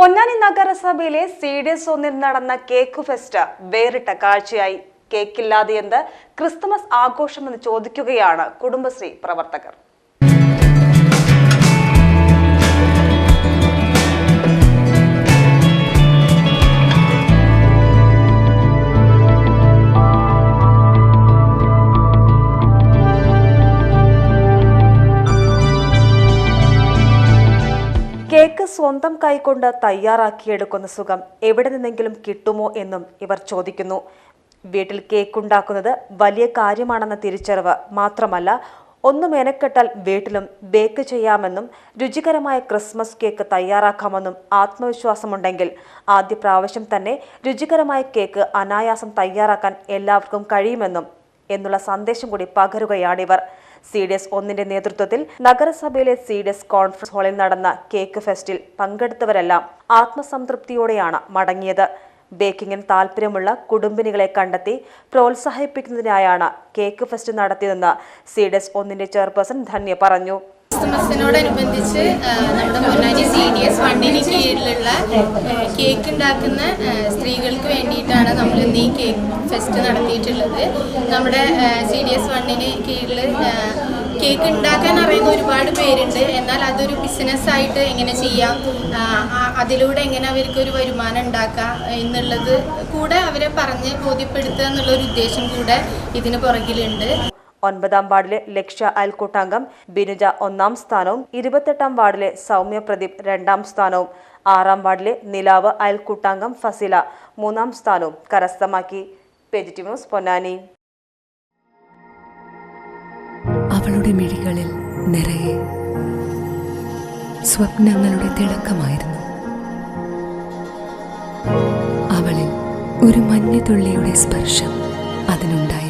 പൊന്നാനി നഗരസഭയിലെ C D S ഒന്നിൽ നടന്ന കേക്ക് ഫെസ്റ്റ് വേറിട്ട കാഴ്ചയായി. കേക്കില്ലാതെ എന്ത് ക്രിസ്തുമസ് ആഘോഷമെന്ന് ചോദിക്കുകയാണ് കുടുംബശ്രീ പ്രവർത്തകർ. കേക്ക് സ്വന്തം കൈകൊണ്ട് തയ്യാറാക്കിയെടുക്കുന്ന സുഖം എവിടെ നിന്നെങ്കിലും കിട്ടുമോ എന്നും ഇവർ ചോദിക്കുന്നു. വീട്ടിൽ കേക്ക് ഉണ്ടാക്കുന്നത് വലിയ കാര്യമാണെന്ന തിരിച്ചറിവ് മാത്രമല്ല ഒന്ന് മെനക്കെട്ടാൽ വീട്ടിലും ബേക്ക് ചെയ്യാമെന്നും രുചികരമായ ക്രിസ്മസ് കേക്ക് തയ്യാറാക്കാമെന്നും ആത്മവിശ്വാസമുണ്ടെങ്കിൽ ആദ്യ പ്രാവശ്യം തന്നെ രുചികരമായ കേക്ക് അനായാസം തയ്യാറാക്കാൻ എല്ലാവർക്കും കഴിയുമെന്നും എന്നുള്ള സന്ദേശം കൂടി പകരുകയാണിവർ സി ഡി എസ് ഒന്നിന്റെ നേതൃത്വത്തിൽ നഗരസഭയിലെ സി ഡി എസ് കോൺഫറൻസ് ഹാളിൽ നടന്ന കേക്ക് ഫെസ്റ്റിൽ പങ്കെടുത്തവരെല്ലാം ആത്മസംതൃപ്തിയോടെയാണ് മടങ്ങിയത്. ബേക്കിങ്ങിന് താല്പര്യമുള്ള കുടുംബിനികളെ കണ്ടെത്തി പ്രോത്സാഹിപ്പിക്കുന്നതിനായാണ് കേക്ക് ഫെസ്റ്റ് നടത്തിയതെന്ന് സി ഡി എസ് ഒന്നിന്റെ ചെയർപേഴ്സൺ ധന്യ പറഞ്ഞു. ക്രിസ്മസിനോടനുബന്ധിച്ച് ആ, നമ്മുടെ പൊന്നാനി സി ഡി എസ് ഫണ്ടിന് കീഴിലുള്ള കേക്ക് ഉണ്ടാക്കുന്ന സ്ത്രീകൾക്ക് വേണ്ടിയിട്ടാണ് നമ്മൾ ഇന്ന് ഈ കേക്ക് ഫെസ്റ്റ് നടത്തിയിട്ടുള്ളത്. നമ്മുടെ സി ഡി എസ് ഫണ്ടിന് കീഴിൽ കേക്ക് ഉണ്ടാക്കാൻ അറിയുന്ന ഒരുപാട് പേരുണ്ട്. എന്നാൽ അതൊരു ബിസിനസ്സായിട്ട് എങ്ങനെ ചെയ്യാം? അതിലൂടെ എങ്ങനെ അവർക്ക് ഒരു വരുമാനം ഉണ്ടാക്കാം എന്നുള്ളത് കൂടെ അവരെ പറഞ്ഞ് ബോധ്യപ്പെടുത്തുക എന്നുള്ള ഒരു ഉദ്ദേശം കൂടെ ഇതിന് പുറകിലുണ്ട്. ഒൻപതാം വാർഡിലെ ലക്ഷ്യ അയൽക്കൂട്ടാംഗം ബിനുജ ഒന്നാം സ്ഥാനവും ഇരുപത്തെട്ടാം വാർഡിലെ സൗമ്യ പ്രദീപ് രണ്ടാം സ്ഥാനവും ആറാം വാർഡിലെ നിലാവ് അയൽക്കൂട്ടാംഗം ഫസില മൂന്നാം സ്ഥാനവും. കരസ്ഥമാക്കി. പെജിറ്റി ന്യൂസ് പൊന്നാനി. അവളുടെ മിഴികളിൽ നിറയെ സ്വപ്നങ്ങളുടെ തിളക്കമായിരുന്നു. അവളിൽ ഒരു മഞ്ഞുതുള്ളിയുടെ സ്പർശം അതിനുണ്ടായിരുന്നു.